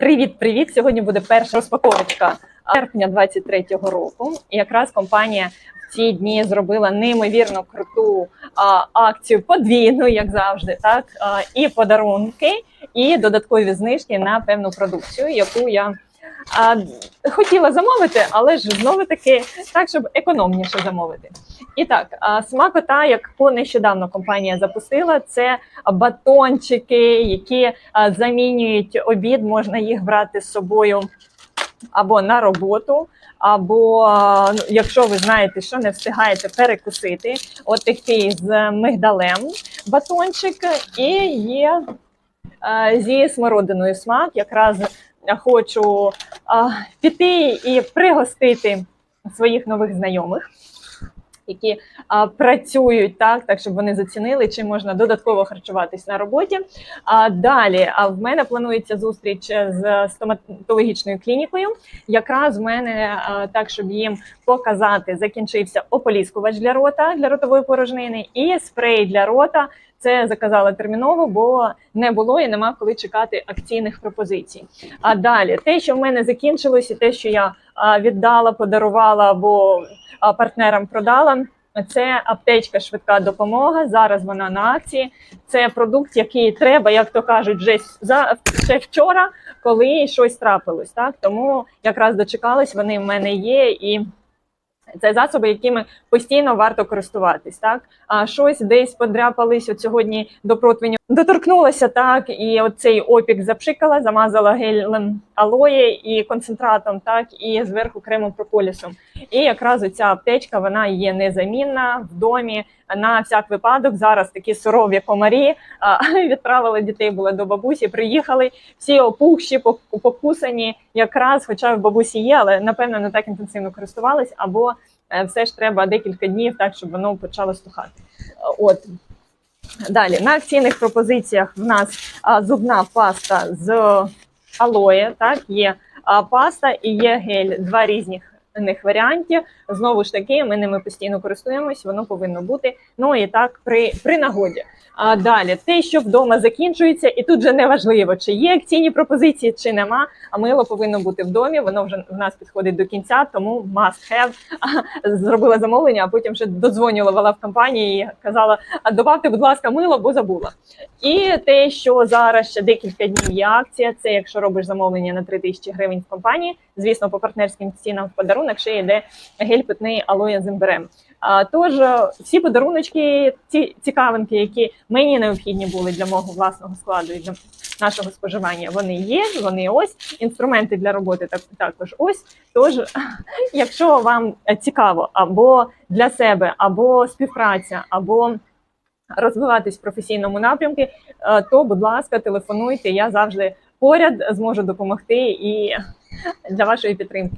Привіт-привіт! Сьогодні буде перша розпаковочка серпня 23-го року. І якраз компанія в ці дні зробила неймовірно круту а, акцію подвійну, як завжди, так а, і подарунки, і додаткові знижки на певну продукцію, яку я а, хотіла замовити, але ж знову таки так, щоб економніше замовити. І так, смакота, яку нещодавно компанія запустила, це батончики, які замінюють обід. Можна їх брати з собою або на роботу, або якщо ви знаєте, що не встигаєте перекусити, от такий з мигдалем батончик, і є а, зі смородиною смак. Якраз хочу піти і пригостити своїх нових знайомих. Які а, працюють так, так щоб вони зацінили, чи можна додатково харчуватись на роботі. А далі, а в мене планується зустріч з стоматологічною клінікою. Якраз в мене а, так, щоб їм показати, закінчився ополіскувач для рота для ротової порожнини і спрей для рота. Це заказала терміново, бо не було і нема коли чекати акційних пропозицій. А далі, те, що в мене закінчилось, і те, що я віддала, подарувала або партнерам продала. Це аптечка швидка допомога. Зараз вона на акції. Це продукт, який треба, як то кажуть, вже за ще вчора, коли щось трапилось. Так тому якраз дочекались, вони в мене є і. Це засоби, якими постійно варто користуватись, так а щось десь подряпались. От сьогодні до противню доторкнулася так, і оцей опік запшикала, замазала гелем алої і концентратом, так і зверху кремом прополісом. І якраз оця аптечка вона є незамінна в домі. На всяк випадок зараз такі сурові комарі відправили дітей були до бабусі. Приїхали всі опухші, пок- покусані. Якраз, хоча в бабусі є, але напевно не так інтенсивно користувались, або е, все ж треба декілька днів, так щоб воно почало стухати. От далі на акційних пропозиціях в нас зубна паста з алоє. Так є паста і є гель, два різних них варіантів. Знову ж таки, ми ними постійно користуємось, воно повинно бути. Ну і так при, при нагоді. А далі те, що вдома закінчується, і тут же не важливо, чи є акційні пропозиції, чи нема. А мило повинно бути в домі. Воно вже в нас підходить до кінця, тому must have. Зробила замовлення, а потім ще додзвонювала в компанії і казала: добавте, будь ласка, мило, бо забула. І те, що зараз ще декілька днів є акція, це якщо робиш замовлення на 3 тисячі гривень в компанії, звісно, по партнерським цінам в подарунок ще йде гель питний алоє з імбирем. Тож е, всі подаруночки, ці цікавинки, які мені необхідні були для мого власного складу і для нашого споживання, вони є. Вони ось інструменти для роботи так також ось. Тож, якщо вам цікаво або для себе, або співпраця, або розвиватись в професійному напрямку, е, то, будь ласка, телефонуйте. Я завжди поряд зможу допомогти і для вашої підтримки.